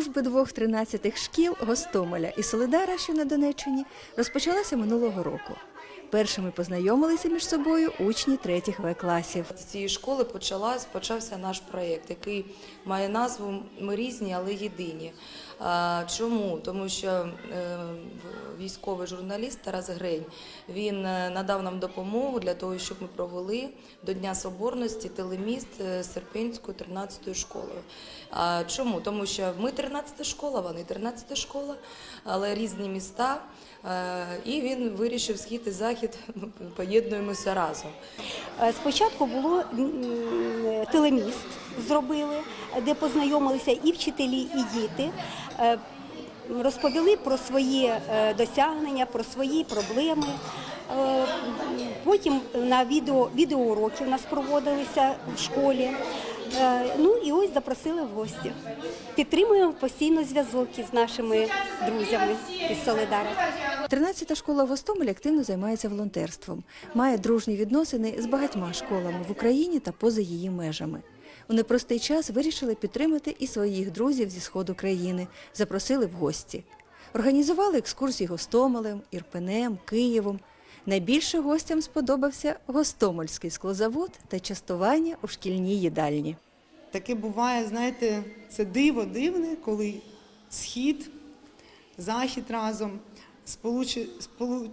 випуску двох 13 шкіл Гостомеля і Солидара, що на Донеччині, розпочалася минулого року. Першими познайомилися між собою учні третіх В класів. З цієї школи почалась, почався наш проєкт, який має назву Ми різні, але єдині. Чому? Тому що е, військовий журналіст Тарас Грень він е, надав нам допомогу для того, щоб ми провели до Дня Соборності телеміст е, з Серпинською 13 школою. Чому? Тому що ми 13-та школа, вони 13-та школа, але різні міста. І він вирішив схід і захід поєднуємося разом. Е, Спочатку було телеміст, зробили, де познайомилися і вчителі, і діти. Е, Розповіли про свої е, досягнення, про свої проблеми. Е, Потім на відео, відеоуроки у нас проводилися в школі. Е, Ну і ось запросили в гості. Підтримуємо постійно зв'язок із нашими друзями із Солидара. 13-та школа в Гостомелі активно займається волонтерством, має дружні відносини з багатьма школами в Україні та поза її межами. У непростий час вирішили підтримати і своїх друзів зі сходу країни, запросили в гості. Організували екскурсії Гостомелем, Ірпенем, Києвом. Найбільше гостям сподобався Гостомельський склозавод та частування у шкільній їдальні. Таке буває, знаєте, це диво дивне, коли схід, захід разом,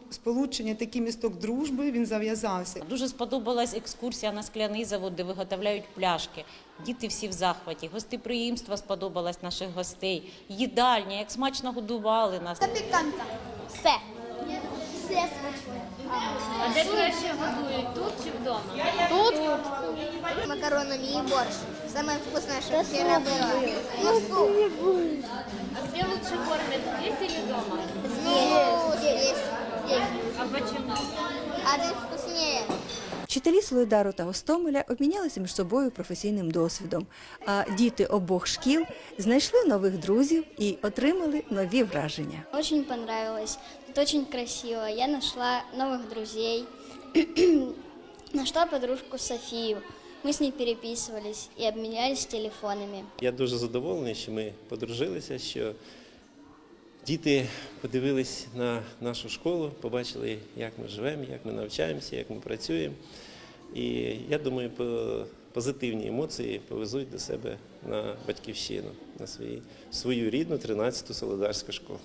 сполучення такий місток дружби, він зав'язався. Дуже сподобалась екскурсія на скляний завод, де виготовляють пляшки. Діти всі в захваті. Гостеприємство сподобалось наших гостей. Їдальня, як смачно годували нас. Запіканка. Все. А де краще годують, тут чи вдома? Тут? Макаронами и борщ. Самое вкусное, що вчера было. Ну, суп. А где лучше кормят, здесь или дома? Здесь. Здесь. Здесь. А почему? А здесь. Вчителі Солидару та Гостомеля обмінялися між собою професійним досвідом, а діти обох шкіл знайшли нових друзів і отримали нові враження. Очень понравилось. Тут очень красиво. Я нашла новых друзей. Нашла подружку Софию. Мы с ней переписывались и обменялись телефонами. Я дуже задоволений, що ми подружилися, що діти подивились на нашу школу, побачили, як ми живемо, як ми навчаємося, як ми працюємо. І я думаю, позитивні емоції повезуть до себе на батьківщину, на свою рідну 13-ту Солидарську школу.